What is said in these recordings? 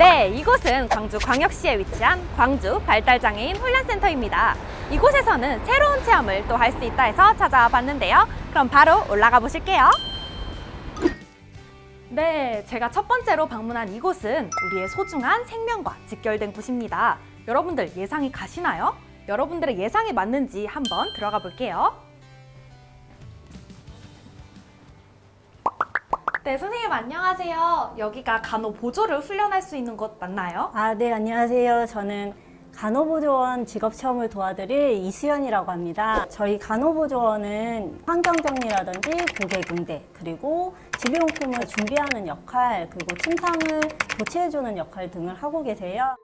네, 이곳은 광주 광역시에 위치한 광주 발달장애인 훈련센터입니다. 이곳에서는 새로운 체험을 또 할 수 있다 해서 찾아와 봤는데요. 그럼 바로 올라가 보실게요. 네, 제가 첫 번째로 방문한 이곳은 우리의 소중한 생명과 직결된 곳입니다. 여러분들 예상이 가시나요? 여러분들의 예상이 맞는지 한번 들어가 볼게요. 네, 선생님 안녕하세요. 여기가 간호 보조를 훈련할 수 있는 곳 맞나요? 아, 네, 안녕하세요. 저는 간호보조원 직업체험을 도와드릴 이수연이라고 합니다. 저희 간호보조원은 환경정리라든지 고객응대, 그리고 집용품을 준비하는 역할, 그리고 침상을 교체해주는 역할 등을 하고 계세요.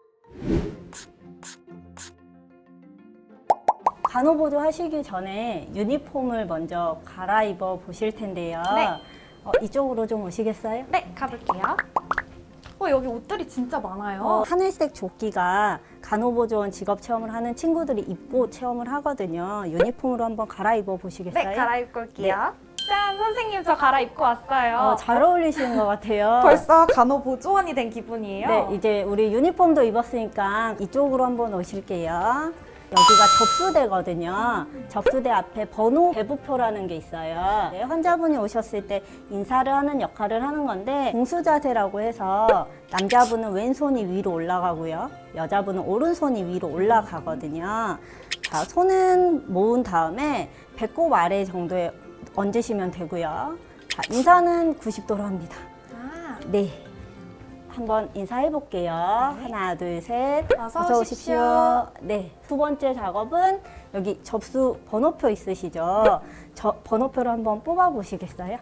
간호보조 하시기 전에 유니폼을 먼저 갈아입어 보실 텐데요. 네. 어, 이쪽으로 좀 오시겠어요? 네, 가볼게요. 어, 여기 옷들이 진짜 많아요. 어, 하늘색 조끼가 간호보조원 직업 체험을 하는 친구들이 입고 체험을 하거든요. 유니폼으로 한번 갈아입어 보시겠어요? 네, 갈아입고 올게요. 짠, 선생님 저 갈아입고 왔어요. 어, 잘 어울리시는 것 같아요. 벌써 간호 보조원이 된 기분이에요. 네, 이제 우리 유니폼도 입었으니까 이쪽으로 한번 오실게요. 여기가 접수대거든요. 접수대 앞에 번호 배부표라는 게 있어요. 네, 환자분이 오셨을 때 인사를 하는 역할을 하는 건데 공수 자세라고 해서 남자분은 왼손이 위로 올라가고요. 여자분은 오른손이 위로 올라가거든요. 자, 손은 모은 다음에 배꼽 아래 정도에 얹으시면 되고요. 자, 인사는 90도로 합니다. 아, 네. 한번 인사해 볼게요. 하나, 둘, 셋. 어서 오십시오. 네. 두 번째 작업은 여기 접수 번호표 있으시죠? 저 번호표를 한번 뽑아 보시겠어요?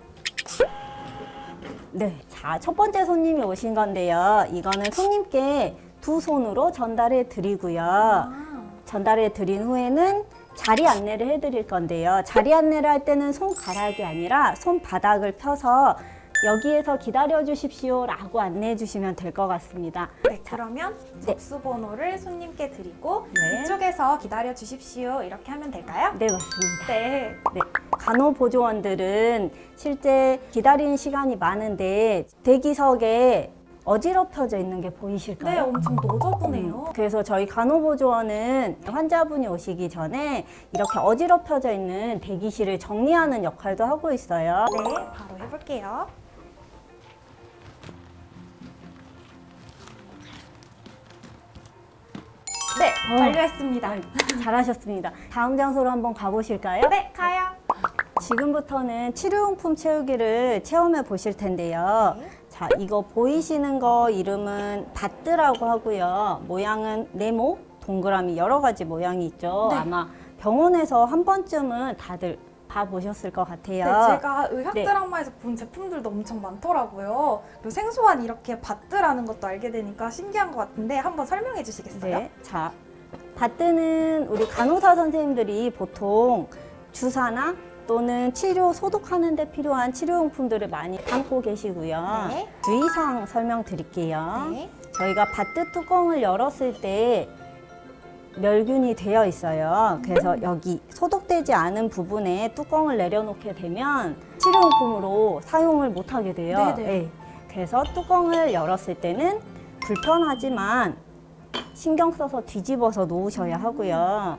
네. 자, 첫 번째 손님이 오신 건데요. 이거는 손님께 두 손으로 전달해 드리고요. 아. 전달해 드린 후에는 자리 안내를 해드릴 건데요. 자리 안내를 할 때는 손가락이 아니라 손바닥을 펴서 여기에서 기다려 주십시오 라고 안내해 주시면 될 것 같습니다. 네, 그러면 네. 접수 번호를 손님께 드리고 네. 이쪽에서 기다려 주십시오. 이렇게 하면 될까요? 네, 맞습니다. 네. 네. 간호 보조원들은 실제 기다리는 시간이 많은데 대기석에 어지럽혀져 있는 게 네, 보이실까요? 엄청 너저분해요. 그래서 저희 간호보조원은 환자분이 오시기 전에 이렇게 어지럽혀져 있는 대기실을 정리하는 역할도 하고 있어요. 네, 바로 해볼게요. 네, 어. 완료했습니다. 잘하셨습니다. 다음 장소로 한번 가보실까요? 네, 가요. 지금부터는 치료용품 채우기를 체험해 보실 텐데요. 네. 자, 이거 보이시는 거 이름은 바뜨라고 하고요. 모양은 네모, 동그라미 여러 가지 모양이 있죠. 네. 아마 병원에서 한 번쯤은 다들 봐 보셨을 것 네, 같아요. 제가 의학 네. 드라마에서 본 제품들도 엄청 많더라고요. 그리고 생소한 이렇게 바트라는 것도 알게 되니까 신기한 것 같은데 한번 설명해 주시겠어요? 네. 자, 바뜨는 우리 간호사 선생님들이 보통 주사나 또는 치료 소독하는 데 필요한 치료용품들을 많이 담고 계시고요. 네. 주의사항 설명드릴게요. 네. 저희가 바트 뚜껑을 열었을 때 멸균이 되어 있어요. 그래서 여기 소독되지 않은 부분에 뚜껑을 내려놓게 되면 치료용품으로 사용을 못하게 돼요. 네네. 네. 그래서 뚜껑을 열었을 때는 불편하지만 신경 써서 뒤집어서 놓으셔야 하고요.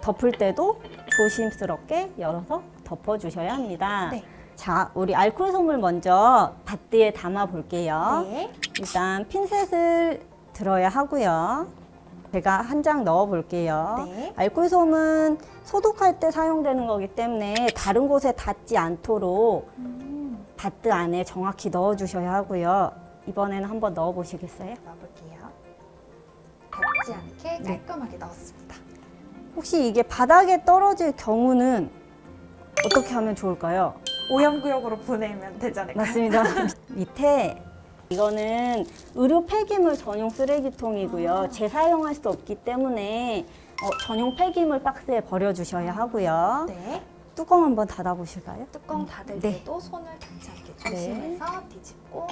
덮을 때도 조심스럽게 열어서 덮어주셔야 합니다. 네. 자, 우리 알코올 솜을 먼저 바트에 담아 볼게요. 네. 일단 핀셋을 들어야 하고요. 제가 한 장 넣어 볼게요. 네. 알코올솜은 소독할 때 사용되는 거기 때문에 다른 곳에 닿지 않도록 음, 바트 안에 정확히 넣어 주셔야 하고요. 이번에는 한번 넣어 보시겠어요? 넣어볼게요. 닿지 않게 네. 깔끔하게 넣었습니다. 혹시 이게 바닥에 떨어질 경우는 어떻게 하면 좋을까요? 오염구역으로 보내면 않을까요? 맞습니다. 밑에 이거는 의료 폐기물 전용 쓰레기통이고요. 재사용할 수 없기 때문에 어, 전용 폐기물 박스에 버려주셔야 하고요. 네. 뚜껑 한번 닫아보실까요? 뚜껑 닫을 네. 때도 손을 닿지 않게 네. 조심해서 뒤집고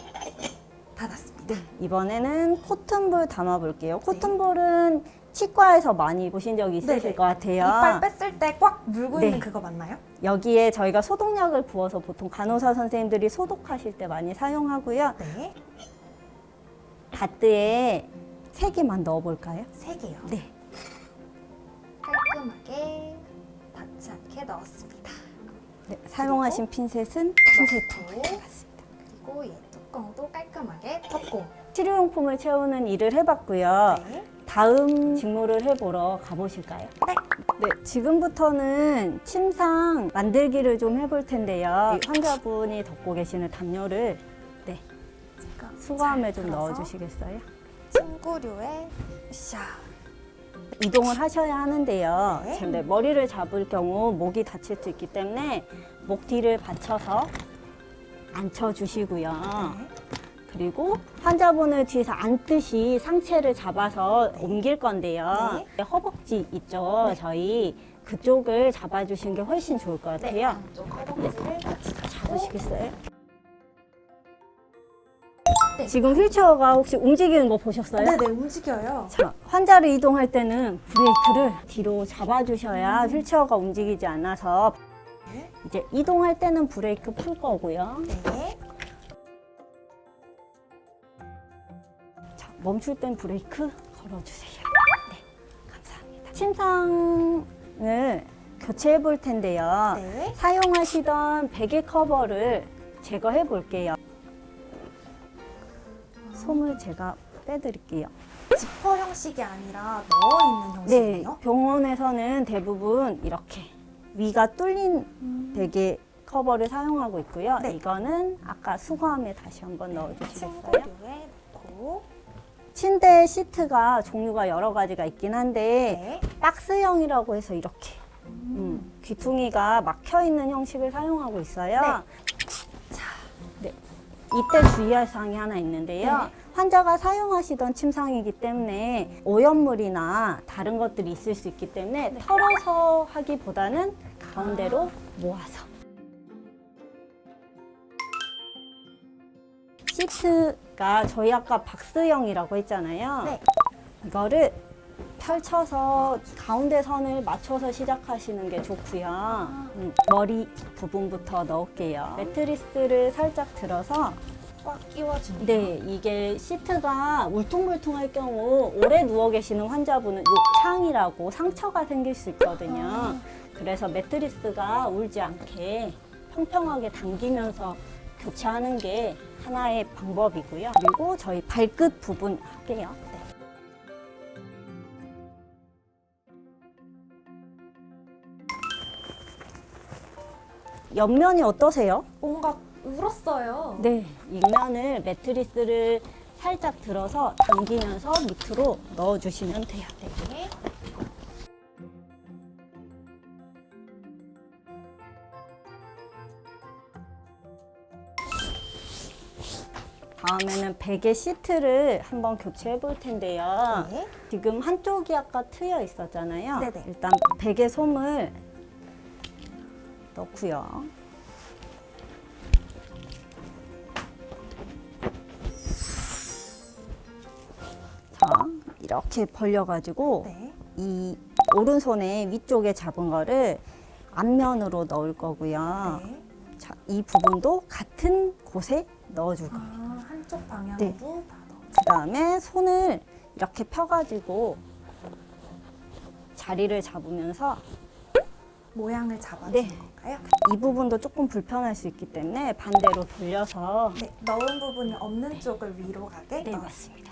닫았습니다. 이번에는 코튼볼 담아볼게요. 코튼볼은 치과에서 많이 보신 적이 있으실 네네. 것 같아요. 이빨 때 꽉 물고 네. 있는 그거 맞나요? 여기에 저희가 소독약을 부어서 보통 간호사 선생님들이 소독하실 때 많이 사용하고요. 네. 바트에 세 개만 넣어볼까요? 세 개요. 네. 깔끔하게 닿지 않게 넣었습니다. 네, 사용하신 핀셋은 핀셋으로 넣고 맞습니다. 그리고 얘 뚜껑도 깔끔하게 덮고. 치료용품을 채우는 일을 해봤고요. 네. 다음 직무를 해보러 가보실까요? 네. 네, 지금부터는 침상 만들기를 좀 해볼 텐데요. 이 환자분이 덮고 계시는 담요를 네, 제가 수거함에 잘좀 넣어주시겠어요? 침구류에 샤. 이동을 하셔야 하는데요. 네. 지금 네, 머리를 잡을 경우 목이 다칠 수 있기 때문에 목 뒤를 받쳐서 앉혀주시고요. 네. 그리고 환자분을 뒤에서 앉듯이 상체를 잡아서 옮길 건데요. 허벅지 있죠, 네. 저희 그쪽을 잡아주시는 게 훨씬 좋을 것 네. 같아요. 안쪽 허벅지를 같이 잡고. 잡으시겠어요? 네. 지금 휠체어가 혹시 움직이는 거 보셨어요? 네네 움직여요. 자, 환자를 이동할 때는 브레이크를 뒤로 잡아주셔야 휠체어가 움직이지 않아서 네. 이제 이동할 때는 브레이크 풀 거고요. 네. 멈출 땐 브레이크 걸어주세요. 네, 감사합니다. 침상을 교체해 볼 텐데요. 네. 사용하시던 베개 커버를 제거해 볼게요. 솜을 제가 빼드릴게요. 지퍼 형식이 아니라 넣어 있는 네, 형식이요? 병원에서는 대부분 이렇게 위가 뚫린 음. 베개 커버를 사용하고 있고요. 네. 이거는 아까 수거함에 다시 한번 넣어주시겠어요? 침구류에 넣고. 침대 시트가 종류가 여러 가지가 있긴 한데 네. 박스형이라고 해서 이렇게 음, 귀퉁이가 막혀 있는 형식을 사용하고 있어요. 자, 네. 이때 주의할 사항이 하나 있는데요. 네. 환자가 사용하시던 침상이기 때문에 오염물이나 다른 것들이 있을 수 있기 때문에 네. 털어서 하기보다는 가운데로 모아서 시트가 저희 아까 박스형이라고 했잖아요. 네. 이거를 펼쳐서 가운데 선을 맞춰서 시작하시는 게 좋고요. 음, 머리 부분부터 넣을게요. 매트리스를 살짝 들어서 꽉 끼워줍니다. 네, 이게 시트가 울퉁불퉁할 경우 오래 누워 계시는 환자분은 욕창이라고 상처가 생길 수 있거든요. 그래서 매트리스가 울지 않게 평평하게 당기면서 교체하는 게 하나의 방법이고요. 그리고 저희 발끝 부분 할게요. 네. 옆면이 어떠세요? 뭔가 울었어요. 네, 윗면을 매트리스를 살짝 들어서 당기면서 밑으로 넣어주시면 돼요. 네. 다음에는 베개 시트를 한번 교체해 볼 텐데요. 네. 지금 한쪽이 아까 트여 있었잖아요. 네네. 일단 베개 솜을 넣고요. 자, 이렇게 벌려가지고 네. 이 오른손에 위쪽에 잡은 거를 앞면으로 넣을 거고요. 네. 자, 이 부분도 같은 곳에 넣어줄 거예요. 아, 한쪽 방향으로 네. 다 넣어. 그 다음에 손을 이렇게 펴가지고 자리를 잡으면서 모양을 잡아주는 네. 건가요? 이 부분도 조금 불편할 수 있기 때문에 반대로 돌려서 네. 넣은 부분이 없는 쪽을 위로 가게 네, 넣었습니다. 맞습니다.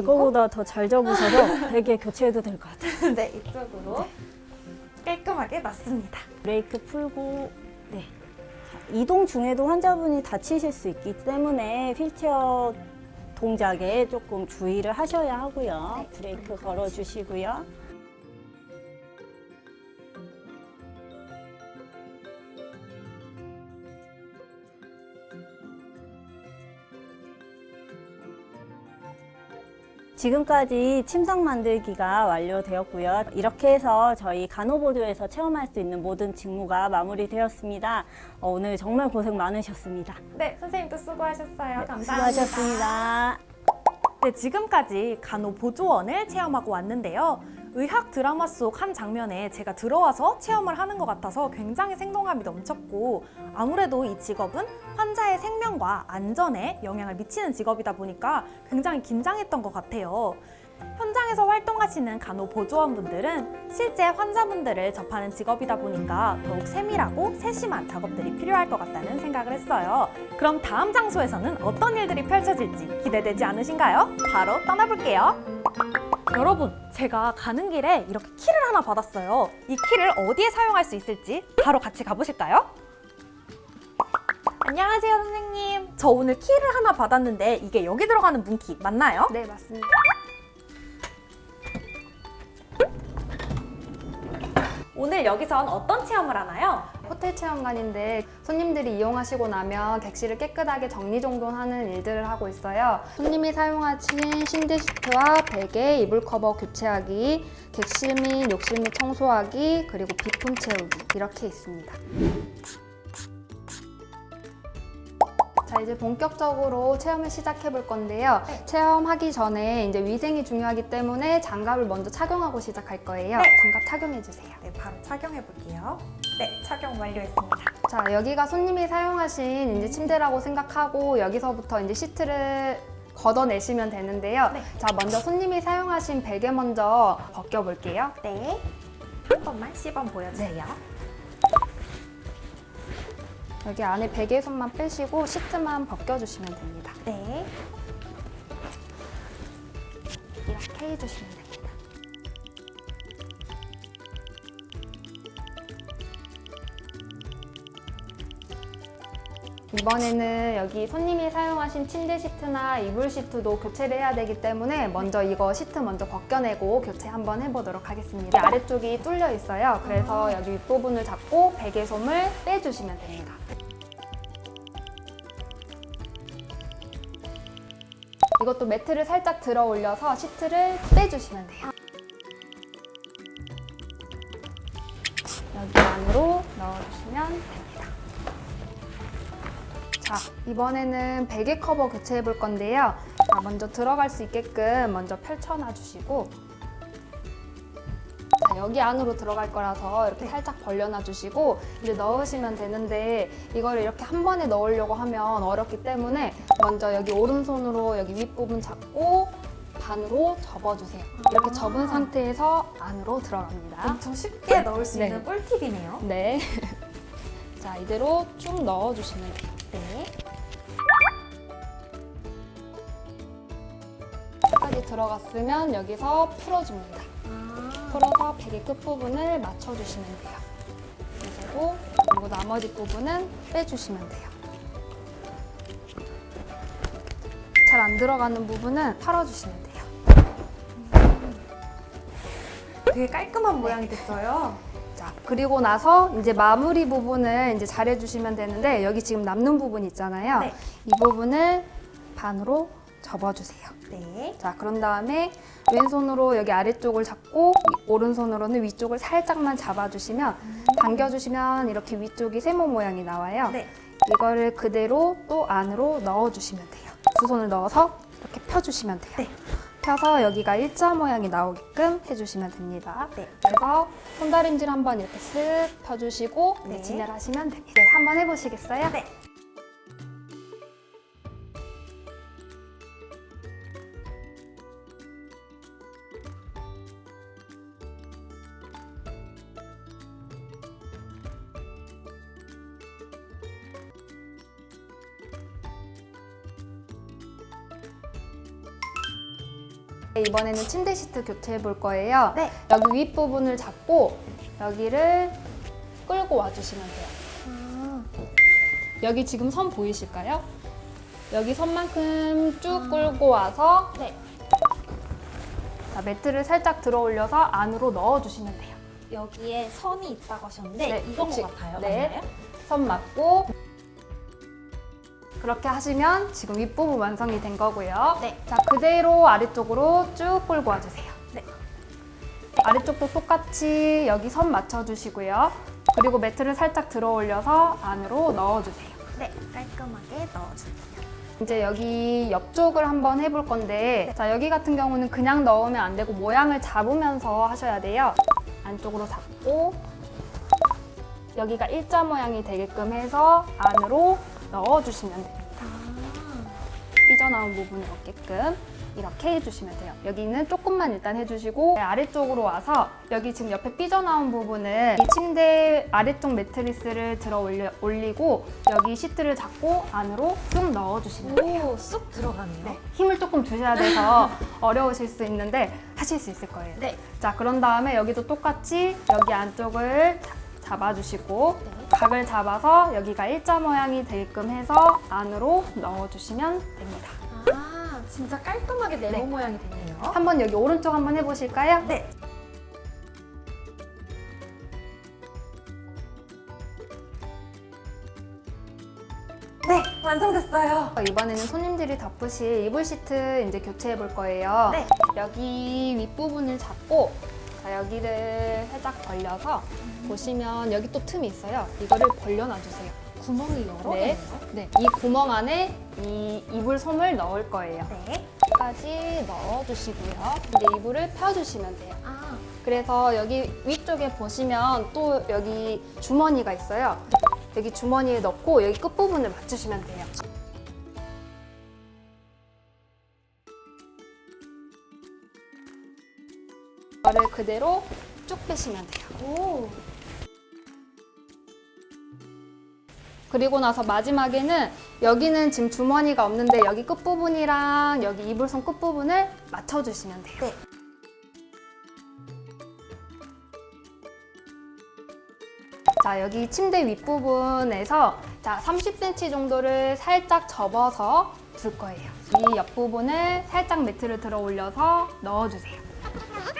제? 거보다 더 잘 접으셔서 베개 교체해도 될 것 같아요. 네, 이쪽으로 깔끔하게 놨습니다. 브레이크 풀고 네. 자, 이동 중에도 환자분이 다치실 수 있기 때문에 휠체어 동작에 조금 주의를 하셔야 하고요. 네, 브레이크 걸어 주시고요. 지금까지 침상 만들기가 완료되었고요. 이렇게 해서 저희 간호보조에서 체험할 수 있는 모든 직무가 마무리되었습니다. 어, 오늘 정말 고생 많으셨습니다. 네, 선생님도 수고하셨어요. 감사합니다. 수고하셨습니다. 네, 지금까지 간호보조원을 체험하고 왔는데요. 의학 드라마 속 한 장면에 제가 들어와서 체험을 하는 것 같아서 굉장히 생동감이 넘쳤고 아무래도 이 직업은 환자의 생명과 안전에 영향을 미치는 직업이다 보니까 굉장히 긴장했던 것 같아요. 현장에서 활동하시는 간호 보조원분들은 실제 환자분들을 접하는 직업이다 보니까 더욱 세밀하고 세심한 작업들이 필요할 것 같다는 생각을 했어요. 그럼 다음 장소에서는 어떤 일들이 펼쳐질지 기대되지 않으신가요? 바로 떠나볼게요. 여러분, 제가 가는 길에 이렇게 키를 하나 받았어요. 이 키를 어디에 사용할 수 있을지 바로 같이 가보실까요? 안녕하세요, 선생님. 저 오늘 키를 하나 받았는데 이게 여기 들어가는 문키 맞나요? 네, 맞습니다. 오늘 여기선 어떤 체험을 하나요? 호텔 체험관인데 손님들이 이용하시고 나면 객실을 깨끗하게 정리정돈하는 일들을 하고 있어요. 손님이 사용하신 침대 시트와 베개, 이불 커버 교체하기, 객실 및 욕실 및 청소하기, 그리고 비품 채우기 이렇게 있습니다. 자 이제 본격적으로 체험을 시작해 볼 건데요. 체험하기 전에 이제 위생이 중요하기 때문에 장갑을 먼저 착용하고 시작할 거예요. 네. 장갑 착용해 주세요. 네, 바로 착용해 볼게요. 네, 착용 완료했습니다. 자, 여기가 손님이 사용하신 이제 침대라고 생각하고 여기서부터 이제 시트를 걷어내시면 되는데요. 네. 자, 먼저 손님이 사용하신 베개 먼저 벗겨 볼게요. 네, 한 번만 시범 보여주세요. 여기 안에 베개 손만 빼시고 시트만 벗겨 주시면 됩니다. 네, 이렇게 해 주시면 됩니다. 이번에는 여기 손님이 사용하신 침대 시트나 이불 시트도 교체를 해야 되기 때문에 먼저 이거 시트 먼저 벗겨내고 교체 한번 해보도록 하겠습니다. 이 아래쪽이 뚫려 있어요. 그래서 여기 윗부분을 잡고 베개솜을 빼주시면 됩니다. 이것도 매트를 살짝 들어 올려서 시트를 빼주시면 돼요. 이번에는 베개 커버 교체해 볼 건데요. 자, 먼저 들어갈 수 있게끔 먼저 펼쳐놔 주시고 자, 여기 안으로 들어갈 거라서 이렇게 살짝 벌려놔 주시고 이제 넣으시면 되는데 이걸 이렇게 한 번에 넣으려고 하면 어렵기 때문에 먼저 여기 오른손으로 여기 윗부분 잡고 반으로 접어주세요. 이렇게 접은 상태에서 안으로 들어갑니다. 엄청 쉽게 넣을 수 네. 있는 꿀팁이네요. 네. 자, 이대로 쭉 넣어주시면 돼요. 끝까지 들어갔으면 여기서 풀어줍니다. 풀어서 베개 끝부분을 맞춰주시면 돼요. 이대로 그리고 나머지 부분은 빼주시면 돼요. 잘 안 들어가는 부분은 털어주시면 돼요. 되게 깔끔한 모양이 됐어요. 자, 그리고 나서 이제 마무리 부분을 이제 잘 해주시면 되는데 여기 지금 남는 부분 있잖아요. 네. 이 부분을 반으로 접어주세요. 네, 자, 그런 다음에 왼손으로 여기 아래쪽을 잡고 이 오른손으로는 위쪽을 살짝만 잡아주시면 당겨주시면 이렇게 위쪽이 세모 모양이 나와요. 네, 이거를 그대로 또 안으로 넣어주시면 돼요. 두 손을 넣어서 이렇게 펴주시면 돼요. 네. 펴서 여기가 일자 모양이 나오게끔 해주시면 됩니다. 네. 그래서 손다림질 한번 이렇게 쓱 펴주시고 네. 네. 진행을 하시면 됩니다. 네, 한번 해보시겠어요? 네. 이번에는 침대 시트 교체해 볼 거예요. 네. 여기 윗부분을 잡고 여기를 끌고 와주시면 돼요. 여기 지금 선 보이실까요? 여기 선만큼 쭉 끌고 와서 네. 자, 매트를 살짝 들어 올려서 안으로 넣어 주시면 돼요. 여기에 선이 있다고 하셨는데 네, 이건 혹시- 것 같아요. 네. 맞나요? 선 맞고 그렇게 하시면 지금 윗부분 완성이 된 거고요. 네. 자, 그대로 아래쪽으로 쭉 끌고 와주세요. 네. 아래쪽도 똑같이 여기 선 맞춰주시고요. 그리고 매트를 살짝 들어 올려서 안으로 넣어주세요. 네, 깔끔하게 넣어줄게요. 이제 여기 옆쪽을 한번 해볼 건데 자 여기 같은 경우는 그냥 넣으면 안 되고 모양을 잡으면서 하셔야 돼요. 안쪽으로 잡고 여기가 일자 모양이 되게끔 해서 안으로 넣어주시면 됩니다. 삐져나온 부분이 없게끔 이렇게 해주시면 돼요. 여기는 조금만 일단 해주시고 네, 아래쪽으로 와서 여기 지금 옆에 삐져나온 부분을 이 침대 아래쪽 매트리스를 들어 올려, 올리고 여기 시트를 잡고 안으로 쑥 넣어주시면 돼요. 오, 쑥 들어가네요. 네, 힘을 조금 주셔야 돼서 어려우실 수 있는데 하실 수 있을 거예요. 네. 자, 그런 다음에 여기도 똑같이 여기 안쪽을 자- 잡아주시고 각을 잡아서 여기가 일자 모양이 되게끔 해서 안으로 넣어주시면 됩니다. 아, 진짜 깔끔하게 네모 네. 모양이 되네요. 한번 여기 오른쪽 한번 해보실까요? 네. 네, 완성됐어요. 이번에는 손님들이 덮으실 이불 시트 이제 교체해 볼 거예요. 네. 여기 윗부분을 잡고 자, 여기를 살짝 벌려서 보시면 여기 또 틈이 있어요. 이거를 벌려놔 주세요. 구멍이 여러 네. 개네요. 네. 이 구멍 안에 이 이불 솜을 넣을 거예요. 네. 끝까지 넣어주시고요. 이제 이불을 펴주시면 돼요. 아, 그래서 여기 위쪽에 보시면 또 여기 주머니가 있어요. 여기 주머니에 넣고 여기 끝부분을 맞추시면 돼요. 이거를 그대로 쭉 빼시면 돼요. 오. 그리고 나서 마지막에는 여기는 지금 주머니가 없는데 여기 끝부분이랑 여기 이불선 끝부분을 맞춰주시면 돼요. 네. 자, 여기 침대 윗부분에서 자, 30cm 정도를 살짝 접어서 둘 거예요. 이 옆부분을 살짝 매트를 들어 올려서 넣어주세요.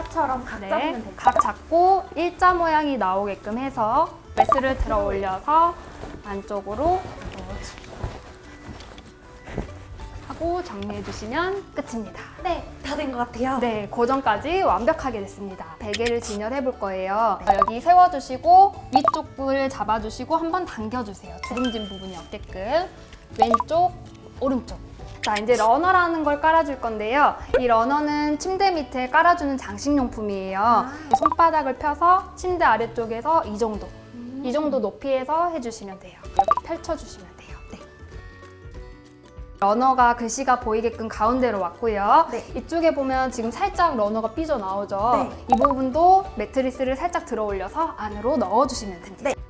아까처럼 각 네, 잡으면 될까요? 각 잡고 일자 모양이 나오게끔 해서 매트를 들어 올려서 안쪽으로 하고 정리해 주시면 끝입니다. 네, 다 된 것 같아요. 네, 고정까지 완벽하게 됐습니다. 베개를 진열해 볼 거예요. 자, 여기 세워주시고 위쪽 불을 잡아주시고 한번 당겨주세요. 주름진 부분이 없게끔 왼쪽, 오른쪽. 자, 이제 러너라는 걸 깔아줄 건데요. 이 러너는 침대 밑에 깔아주는 장식용품이에요. 손바닥을 펴서 침대 아래쪽에서 이 정도, 이 정도 높이에서 해주시면 돼요. 이렇게 펼쳐주시면 돼요. 네. 러너가 글씨가 보이게끔 가운데로 왔고요. 네. 이쪽에 보면 지금 살짝 러너가 삐져 나오죠. 네. 이 부분도 매트리스를 살짝 들어 올려서 안으로 넣어주시면 됩니다. 네.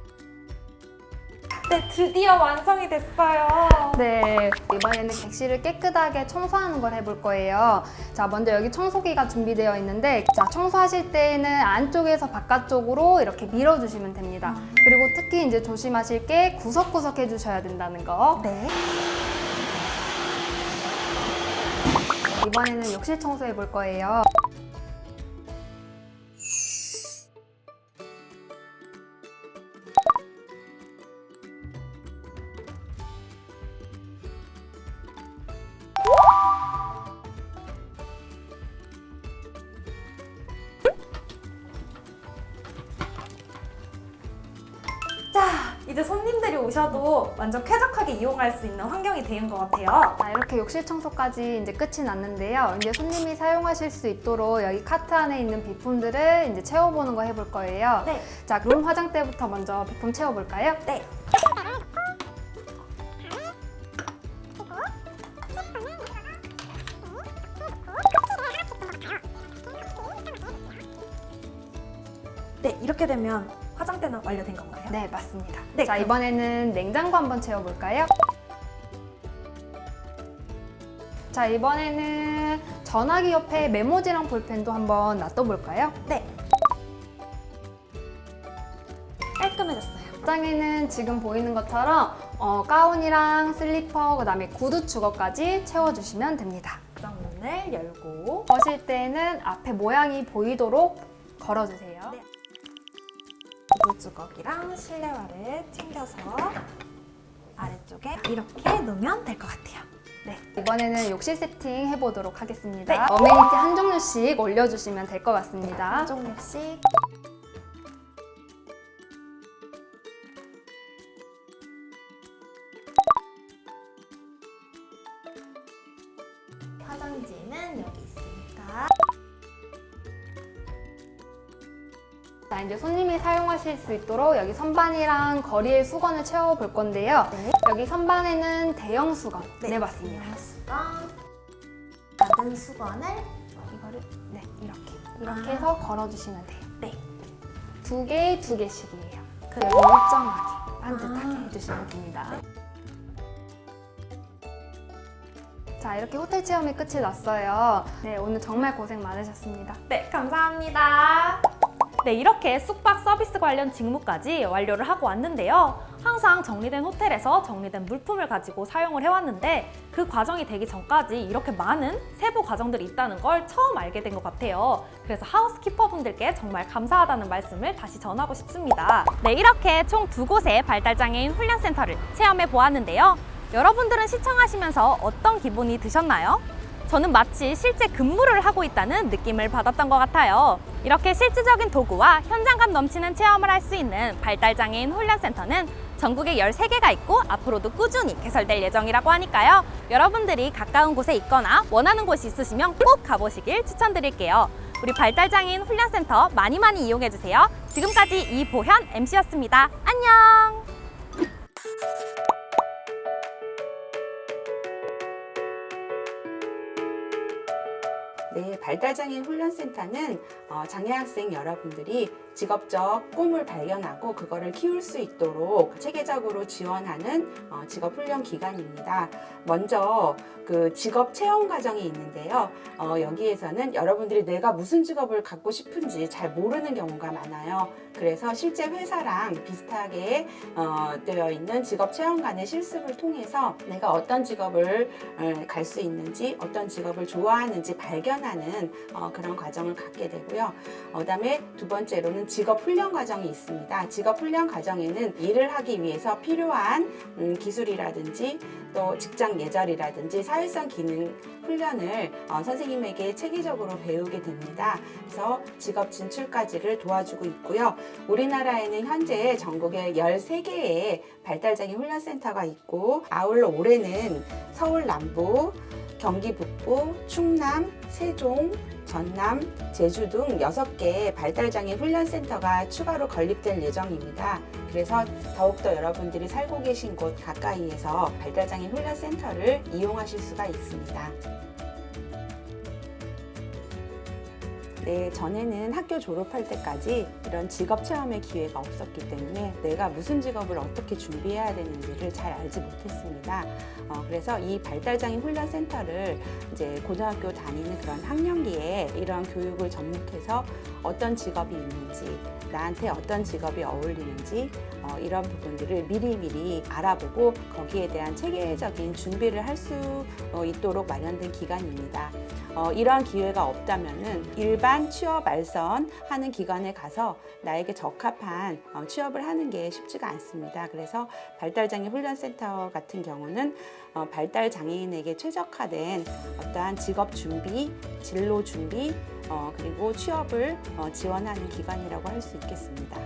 네, 드디어 완성이 됐어요. 네, 이번에는 객실을 깨끗하게 청소하는 걸 해볼 거예요. 자, 먼저 여기 청소기가 준비되어 있는데, 자, 청소하실 때에는 안쪽에서 바깥쪽으로 이렇게 밀어주시면 됩니다. 그리고 특히 이제 조심하실 게 구석구석 해주셔야 된다는 거. 네. 이번에는 욕실 청소해 볼 거예요. 오셔도 완전 쾌적하게 이용할 수 있는 환경이 된 것 같아요. 자, 이렇게 욕실 청소까지 이제 끝이 났는데요. 이제 손님이 사용하실 수 있도록 여기 카트 안에 있는 비품들을 이제 채워보는 거 해볼 거예요. 네. 자, 룸 화장대부터 먼저 비품 채워볼까요? 네. 네, 이렇게 되면 화장대는 완료된 건가요? 네, 맞습니다. 네, 자, 그럼- 이번에는 냉장고 한번 채워볼까요? 자, 이번에는 전화기 옆에 메모지랑 볼펜도 한번 놔둬볼까요? 네. 깔끔해졌어요. 옷장에는 지금 보이는 것처럼 어, 가운이랑 슬리퍼, 그다음에 구두 주걱까지 채워주시면 됩니다. 장문을 열고 거실 때는 앞에 모양이 보이도록 걸어주세요. 네. 구두 주걱이랑 실내화를 챙겨서 아래쪽에 이렇게 놓으면 될 것 같아요. 네, 이번에는 욕실 세팅 해보도록 하겠습니다. 네. 어메니티 한 종류씩 올려주시면 될 것 같습니다. 한 종류씩 수 있도록 여기 선반이랑 거리의 수건을 채워볼 건데요. 네. 여기 선반에는 대형 수건 네. 내봤습니다. 수건, 작은 수건을 이거를 네 이렇게 이렇게 아. 해서 걸어주시면 돼요. 네. 두 개, 두 개씩이에요. 여기 일정하게 반듯하게 아. 해주시면 됩니다. 자 이렇게 호텔 체험이 끝이 났어요. 네 오늘 정말 고생 많으셨습니다. 네, 감사합니다. 네, 이렇게 숙박 서비스 관련 직무까지 완료를 하고 왔는데요. 항상 정리된 호텔에서 정리된 물품을 가지고 사용을 해왔는데 그 과정이 되기 전까지 이렇게 많은 세부 과정들이 있다는 걸 처음 알게 된 것 같아요. 그래서 하우스키퍼 분들께 정말 감사하다는 말씀을 다시 전하고 싶습니다. 네, 이렇게 총 두 곳의 발달장애인 훈련센터를 체험해 보았는데요. 여러분들은 시청하시면서 어떤 기분이 드셨나요? 저는 마치 실제 근무를 하고 있다는 느낌을 받았던 것 같아요. 이렇게 실질적인 도구와 현장감 넘치는 체험을 할 수 있는 발달장애인 훈련센터는 전국에 13개가 있고 앞으로도 꾸준히 개설될 예정이라고 하니까요. 여러분들이 가까운 곳에 있거나 원하는 곳이 있으시면 꼭 가보시길 추천드릴게요. 우리 발달장애인 훈련센터 많이 많이 이용해주세요. 지금까지 이보현 MC였습니다. 안녕! 네, 발달장애인 훈련센터는 어, 장애 학생 여러분들이 직업적 꿈을 발견하고 그거를 키울 수 있도록 체계적으로 지원하는 어, 직업 훈련 기관입니다. 먼저 그 직업 체험 과정이 있는데요. 어, 여기에서는 여러분들이 내가 무슨 직업을 갖고 싶은지 잘 모르는 경우가 많아요. 그래서 실제 회사랑 비슷하게 어, 되어 있는 직업 체험관의 실습을 통해서 내가 어떤 직업을 갈 수 있는지 어떤 직업을 좋아하는지 발견하는 어, 그런 과정을 갖게 되고요. 어, 그다음에 두 번째로는 직업 훈련 과정이 있습니다. 직업 훈련 과정에는 일을 하기 위해서 필요한 음, 기술이라든지 또 직장 예절이라든지 사회성 기능 훈련을 어, 선생님에게 체계적으로 배우게 됩니다. 그래서 직업 진출까지를 도와주고 있고요. 우리나라에는 현재 전국에 13개의 발달장애 훈련센터가 있고 아울러 올해는 서울 남부, 경기 북부, 충남, 세종, 전남, 제주 등 6개의 발달장애 훈련센터가 추가로 건립될 예정입니다. 그래서 더욱더 여러분들이 살고 계신 곳 가까이에서 발달장애 훈련센터를 이용하실 수가 있습니다. 네, 전에는 학교 졸업할 때까지 이런 직업 체험의 기회가 없었기 때문에 내가 무슨 직업을 어떻게 준비해야 되는지를 잘 알지 못했습니다. 어, 그래서 이 발달장애 훈련센터를 이제 고등학교 다니는 그런 학년기에 이런 교육을 접목해서 어떤 직업이 있는지, 나한테 어떤 직업이 어울리는지, 어, 이런 부분들을 미리미리 알아보고 거기에 대한 체계적인 준비를 할 수 있도록 마련된 기관입니다. 어, 이러한 기회가 없다면은 일반 취업 알선 하는 기관에 가서 나에게 적합한 어, 취업을 하는 게 쉽지가 않습니다. 그래서 발달장애 훈련센터 같은 경우는 어, 발달 장애인에게 최적화된 어떠한 직업 준비, 진로 준비, 어, 그리고 취업을 어, 지원하는 기관이라고 할 수 있겠습니다.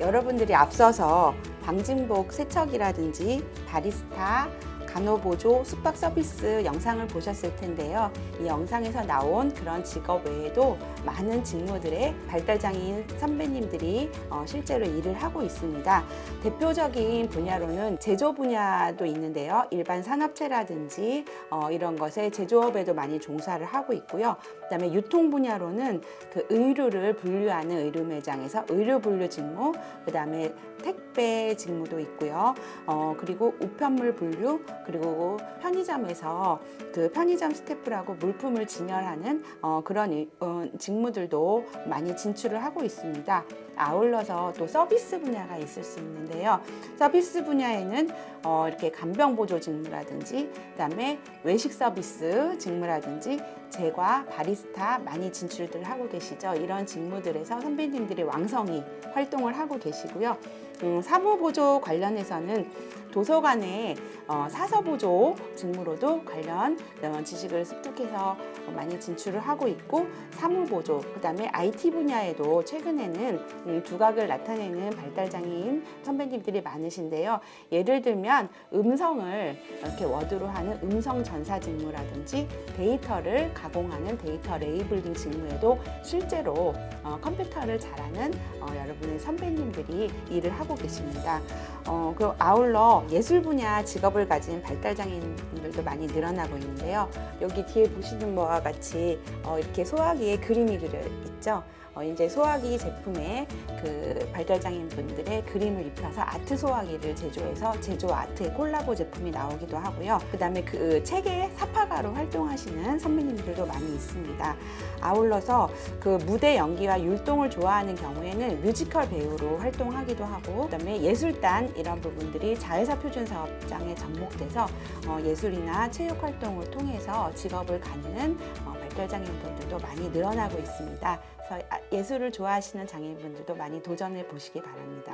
여러분들이 앞서서 방진복 세척이라든지 바리스타, 간호보조, 숙박 서비스 영상을 보셨을 텐데요. 이 영상에서 나온 그런 직업 외에도 많은 직무들의 발달장애인 선배님들이 어, 실제로 일을 하고 있습니다. 대표적인 분야로는 제조 분야도 있는데요. 일반 산업체라든지 어, 이런 것에 제조업에도 많이 종사를 하고 있고요. 그 다음에 유통 분야로는 그 의류를 분류하는 의류 매장에서 의류 분류 직무, 그 다음에 택배 직무도 있고요. 어, 그리고 우편물 분류, 그리고 편의점에서 그 편의점 스태프라고 물품을 진열하는 어, 그런 일- 어, 직무들도 많이 진출을 하고 있습니다. 아울러서 또 서비스 분야가 있을 수 있는데요. 서비스 분야에는 어, 이렇게 간병 보조 직무라든지, 그다음에 외식 서비스 직무라든지, 제과, 바리스타 많이 진출들 하고 계시죠. 이런 직무들에서 선배님들이 왕성히 활동을 하고 계시고요. 음, 사무 보조 관련해서는 도서관의 어, 사서보조 직무로도 관련 어, 지식을 습득해서 많이 진출을 하고 있고 사무보조 그다음에 IT 분야에도 최근에는 음, 두각을 나타내는 발달장애인 선배님들이 많으신데요. 예를 들면 음성을 이렇게 워드로 하는 음성 전사 직무라든지 데이터를 가공하는 데이터 레이블링 직무에도 실제로 어, 컴퓨터를 잘하는 어, 여러분의 선배님들이 일을 하고 계십니다. 어, 그 아울러 예술 분야 직업을 가진 발달장애인분들도 많이 늘어나고 있는데요. 여기 뒤에 보시는 바와 같이 어, 이렇게 소화기에 그림이 그려 있죠. 어, 이제 소화기 제품에 그 발달장애인 분들의 그림을 입혀서 아트 소화기를 제조해서 제조 아트의 콜라보 제품이 나오기도 하고요. 그 다음에 그 책의 사파가로 활동하시는 선배님들도 많이 있습니다. 아울러서 그 무대 연기와 율동을 좋아하는 경우에는 뮤지컬 배우로 활동하기도 하고 그다음에 예술단 이런 부분들이 자회사 표준 사업장에 접목돼서 어, 예술이나 체육 활동을 통해서 직업을 갖는 어, 발달장애인 분들도 많이 늘어나고 있습니다. 아, 예술을 좋아하시는 장애인분들도 많이 도전해 보시기 바랍니다.